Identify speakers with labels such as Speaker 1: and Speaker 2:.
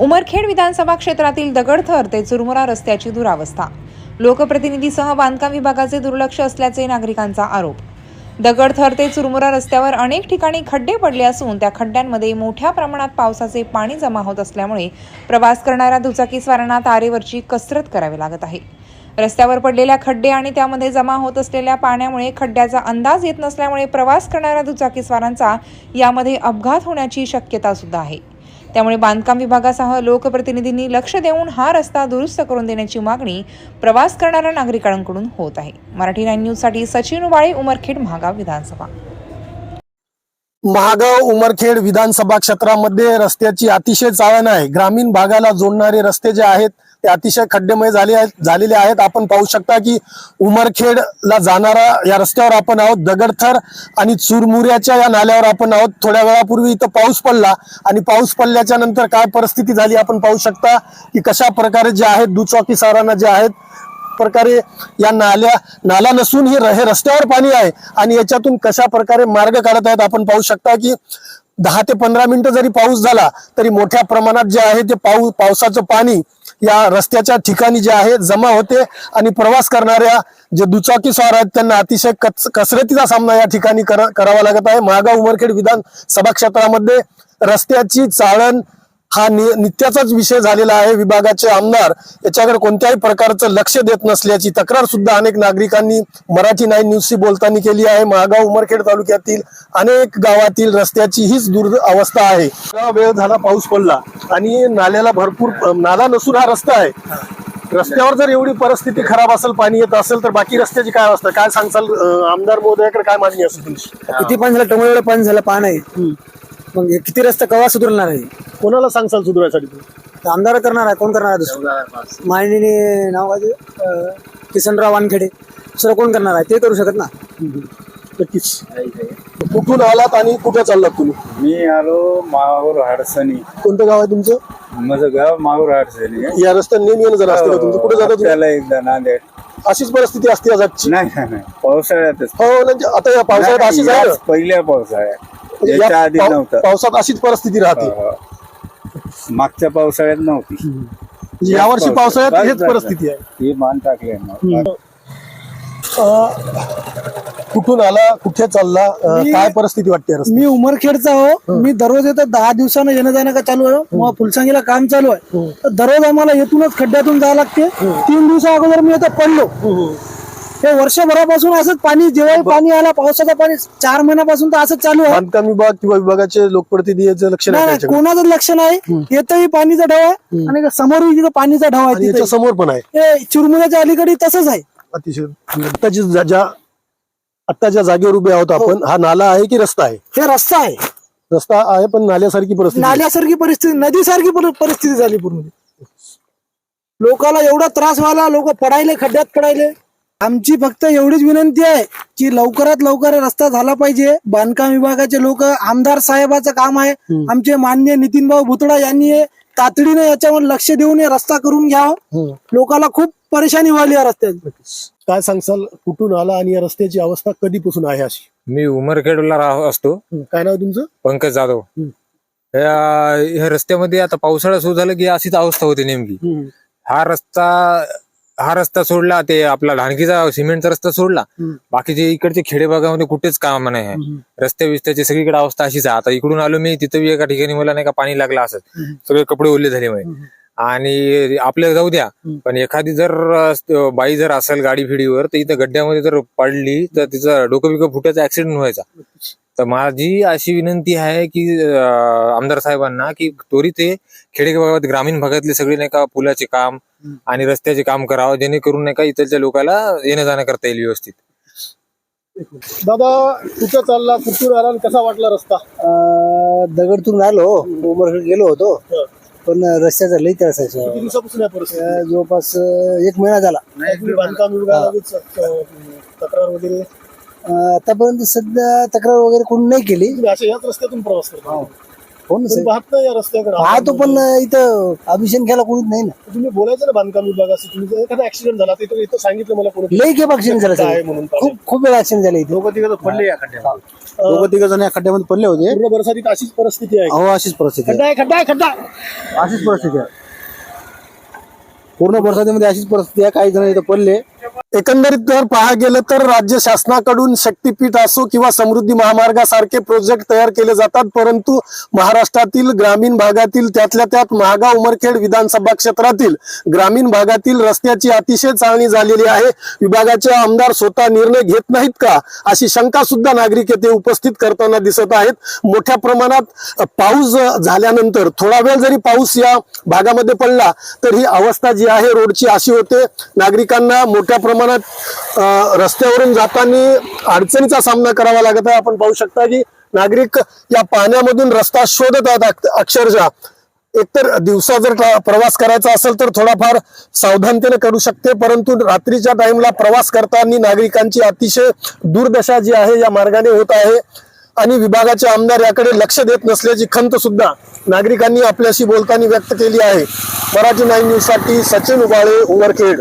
Speaker 1: उमरखेड विधानसभा क्षेत्रातील दगडथर ते चुरमुरा रस्त्याची दुरावस्था. लोकप्रतिनिधीसह बांधकाम विभागाचे दुर्लक्ष असल्याचे नागरिकांचा आरोप. दगडथर ते चुरमुरा रस्त्यावर अनेक ठिकाणी खड्डे पडले असून त्या खड्ड्यांमध्ये मोठ्या प्रमाणात पावसाचे पाणी जमा होत असल्यामुळे प्रवास करणाऱ्या दुचाकीस्वारांना तारेवरची कसरत करावी लागत आहे. रस्त्यावर पडलेल्या खड्डे आणि त्यामध्ये जमा होत असलेल्या पाण्यामुळे खड्ड्याचा अंदाज येत नसल्यामुळे प्रवास करणाऱ्या दुचाकीस्वारांचा यामध्ये अपघात होण्याची शक्यता सुद्धा आहे. त्यामुळे बांधकाम विभागासह लोकप्रतिनिधींनी लक्ष देऊन हा रस्ता दुरुस्त करून देण्याची मागणी प्रवास करणाऱ्या नागरिकांकडून होत आहे. मराठी नाईन न्यूजसाठी सचिन उबाळे उमरखेड महागाव विधानसभा.
Speaker 2: महागाव उमरखेड विधानसभा क्षेत्रामध्ये रस्त्याची अतिशय चाळण आहे. ग्रामीण भागाला जोडणारे रस्ते जे आहेत ते अतिशय खड्डेमय झाले आहेत झालेले आहेत. आपण पाहू शकता की उमरखेडला जाणारा या रस्त्यावर आपण आहोत दगडथर आणि चुरमुऱ्याच्या या नाल्यावर आपण आहोत. थोड्या वेळापूर्वी इथं पाऊस पडला आणि पाऊस पडल्याच्या नंतर काय परिस्थिती झाली आपण पाहू शकता की कशा प्रकारे जे आहेत दुचाकी सारांना जे आहेत प्रकारे या नाल्या नाला नसून ही हे रस्त्यावर पाणी आहे आणि याच्यातून कशा प्रकारे मार्ग काढत आहेत आपण पाहू शकता की दहा ते पंधरा मिनिटं जरी पाऊस झाला तरी मोठ्या प्रमाणात जे आहे ते पाऊ पावसाचं पाणी या रस्त्याच्या ठिकाणी जे आहे जमा होते आणि प्रवास करणाऱ्या जे दुचाकी स्वार आहेत त्यांना अतिशय कच कसरतीचा सामना या ठिकाणी करा- करावा लागत आहे. महागाव उमरखेड विधान सभा क्षेत्रामध्ये रस्त्याची चाळण हा नित्याचाच विषय झालेला आहे. विभागाचे आमदार याच्याकडे कोणत्याही प्रकारचं लक्ष देत नसल्याची तक्रार सुद्धा अनेक नागरिकांनी मराठी नाईन न्यूजशी बोलताना केली आहे. महागाव उमरखेड तालुक्यातील अनेक गावातील रस्त्याची हीच दुर्द अवस्था आहे वेळ झाला पाऊस पडला आणि नाल्याला भरपूर नाला नसून हा रस्ता आहे. रस्त्यावर जर एवढी परिस्थिती खराब असेल पाणी येत असेल तर बाकी रस्त्याची काय अवस्था? काय सांगसाल अं, आमदार महोदयाकडे काय मागणी असेल तुमची?
Speaker 3: किती पाणी झालं टोमॅटो पाणी झालं पान आहे मग किती रस्ता कवा सुधारणार आहे?
Speaker 2: कोणाला सांगसाल सुधारायसाठी तुम्ही?
Speaker 3: तर आमदार करणार आहे कोण करणार आहे दुसरं? नाव ते? अं, किसनराव वानखेडे. दुसरं कोण करणार आहे? ते करू शकत ना?
Speaker 2: नक्कीच. कुठून आलात आणि कुठे चाललात तुम्ही?
Speaker 4: मी आलो माहूर हाडसणी.
Speaker 2: कोणतं गाव आहे तुमचं?
Speaker 4: माझं गाव माहूर हाडसणी आहे.
Speaker 2: या रस्त्याने नेहमी येणं जर असतं का तुमचं? कुठे जाता तुम्ही?
Speaker 4: त्याला एकदा नांदेड.
Speaker 2: अशीच परिस्थिती असते आज आजची
Speaker 4: नाही नाही नाही. पावसाळ्यातच.
Speaker 2: हो म्हणजे आता या पावसाळ्यात
Speaker 4: नाही,
Speaker 2: अशीच आहे ना?
Speaker 4: पहिल्या पावसाळ्यात.
Speaker 2: म्हणजे
Speaker 4: याच्या आधी
Speaker 2: पाव-
Speaker 4: नव्हतं.
Speaker 2: पावसात अशीच परिस्थिती राहते.
Speaker 4: हो, हो. मागच्या पावसाळ्यात नव्हती.
Speaker 2: म्हणजे यावर्षी पावसाळ्यात हेच. परिस्थिती आहे.
Speaker 4: ही मान टाकले
Speaker 2: कुठून आला? कुठे चालला? अं,
Speaker 3: मी-
Speaker 2: काय परिस्थिती वाटते?
Speaker 3: मी उमरखेडचा हो. मी दररोज येतो दहा दिवसानं येणं जाणं का चालू आहे मग फुलसांगीला काम चालू आहे. तर दररोज आम्हाला येथूनच खड्ड्यातून जावं लागते. तीन दिवसा अगोदर मी आता पडलो. हे वर्षभरापासून असंच पाणी जेव्हा पाणी आला पावसाचं पाणी चार महिन्यापासून तर असंच चालू आहे.
Speaker 2: बांधकाम विभाग किंवा विभागाचे लोकप्रतिनिधी याचं लक्ष
Speaker 3: नाही
Speaker 2: नाही
Speaker 3: नाही,
Speaker 2: त्याच्याकडे.
Speaker 3: कोणाचं लक्ष नाही. येतही पाणीचा ढाव आहे आणि समोर तिथं पाणीचा ढाव
Speaker 2: आणि
Speaker 3: आहे
Speaker 2: याच्या समोर पण आहे.
Speaker 3: हे अलीकडे तसंच आहे.
Speaker 2: अतिशय आत्ताची ज्या- ज्या आता ज्या जागेवर उभे आहोत आपण हा नाला आहे की रस्ता आहे?
Speaker 3: हे रस्ता आहे.
Speaker 2: रस्ता आहे पण नाल्यासारखी परिस्थिती आहे.
Speaker 3: नाल्यासारखी परिस्थिती नदीसारखी पर- परिस्थिती झाली पूर्ण लोकाला एवढा त्रास व्हायला लोक पडायले खड्ड्यात पडायले. आमची फक्त एवढीच विनंती आहे की लवकरात लवकर हे रस्ता झाला पाहिजे. बांधकाम विभागाचे लोक आमदार साहेबाचं काम आहे. आमचे माननीय नितीन भाऊ भुतडा यांनी हे तातडीने याच्यावर लक्ष देऊन हे रस्ता करून घ्यावं.
Speaker 2: हम्म.
Speaker 3: लोकाला खूप परेशानी व्हायली या रस्त्याची
Speaker 2: काय सांगसाल कुठून आला आणि या रस्त्याची अवस्था कधीपासून आहे अशी?
Speaker 5: मी उमरखेडला राह असतो.
Speaker 2: काय नाव तुमचं?
Speaker 5: पंकज जाधव. या रस्त्यामध्ये आता पावसाळा सुरू झाला की अशीच अवस्था होती नेमकी. हा रस्ता हा रस्ता सोडला ते आपला लहानकीचा सिमेंटचा रस्ता सोडला. बाकीचे इकडचे खेडे भागामध्ये कुठेच काम नाही आहे. रस्त्या बिस्त्याची सगळीकडे अवस्था अशीच आहे. आता इकडून आलो मी तिथं बी एका ठिकाणी मला नाही का पाणी लागलं असं. सगळे कपडे ओले झाले माझे आणि आपल्या जाऊ द्या पण एखादी जर बाई जर असेल गाडी फिडीवर तर इथं गड्ड्यामध्ये जर पडली तर तिचं डोकं बिकं फुटायचा ऍक्सिडेंट व्हायचा. तर माझी अशी विनंती आहे की आमदार साहेबांना की त्वरित ते खेडेगावात ग्रामीण भागातले सगळे नाही का पुलाचे काम आणि रस्त्याचे काम करावं जेणेकरून नाही का इथलच्या लोकांना येणं जाणं करता येईल व्यवस्थित.
Speaker 2: दादा कुठं चालला? कुठून आला आणि कसा वाटला रस्ता?
Speaker 3: दगडतून आलो. उमरखेड गेलो होतो. पण रस्त्याचा लई त्रास आहे
Speaker 2: किती दिवसापासून या परिस्थिती
Speaker 3: अं, जवळपास एक महिना झाला.
Speaker 2: बांधकाम विभागाला तक्रार वगैरे?
Speaker 3: आतापर्यंत सध्या तक्रार वगैरे कोणी नाही केली.
Speaker 2: तुम्ही अशा याच रस्त्यातून प्रवास करता.
Speaker 3: हो. ना
Speaker 6: कोणी
Speaker 3: साहेब
Speaker 6: पाहत नाही या रस्त्याकडे
Speaker 3: पाहतो पण इथं अभिषेक घ्यायला कोणीच नाही ना.
Speaker 6: तुम्ही बोलायचं ना बांधकाम विभागाशी तुम्ही जर एखादा ऍक्सिडेंट झाला तर इथं सांगितलं मला कोणी.
Speaker 3: लई खेप ऍक्सिडेंट झाला साहेब
Speaker 6: म्हणून
Speaker 3: खूप खूप वेळा ऍक्सिडेंट झाला इथे.
Speaker 6: दोघं तिघं पडले या खड्ड्यात
Speaker 3: दोघं तिघ जण या खड्ड्यामध्ये पडले होते.
Speaker 6: पूर्ण बरसातीत अशीच परिस्थिती आहे.
Speaker 3: अहो अशीच परिस्थिती आहे.
Speaker 6: खड्डा आहे खड्डा आहे खड्डा.
Speaker 3: अशीच परिस्थिती आहे. पूर्ण बरसातीमध्ये अशीच परिस्थिती आहे. काही जण इथं पडले.
Speaker 2: एकंदरीत जर पाहा गेलं तर राज्य शासनाकडून शक्तीपीठ असो किंवा समृद्धी महामार्गासारखे प्रोजेक्ट तयार केले जातात. परंतु महाराष्ट्रातील ग्रामीण भागातील त्यातल्या त्यात महागाव उमरखेड विधानसभा क्षेत्रातील ग्रामीण भागातील रस्त्याची अतिशय चाळणी झालेली आहे. विभागाचे आमदार स्वतः निर्णय घेत नाहीत का? अशी शंका सुद्धा नागरिक येथे उपस्थित करताना दिसत आहेत. मोठ्या प्रमाणात पाऊस झाल्यानंतर थोडा वेळ जरी पाऊस या भागामध्ये पडला तर ही अवस्था जी आहे रोडची अशी होते. नागरिकांना मोठ्या प्रमाणात रस्त्यावरून जाताना अडचणीचा सामना करावा लागत आहे. आपण पाहू शकता की नागरिक या पाण्यामधून रस्ता शोधत आहेत अक्षरशः. एकतर दिवसा जर प्रवास करायचा असेल तर थोडाफार सावधानतेने करू शकते परंतु रात्रीच्या टाइमला प्रवास करताना नागरिकांची अतिशय दुर्दशा जी आहे या मार्गाने होत आहे. आणि विभागाचे आमदार याकडे लक्ष देत नसल्याची खंत सुद्धा नागरिकांनी आपल्याशी बोलताना व्यक्त केली आहे. मराठी नाईन न्यूजसाठी सचिन उबाळे उमरखेड.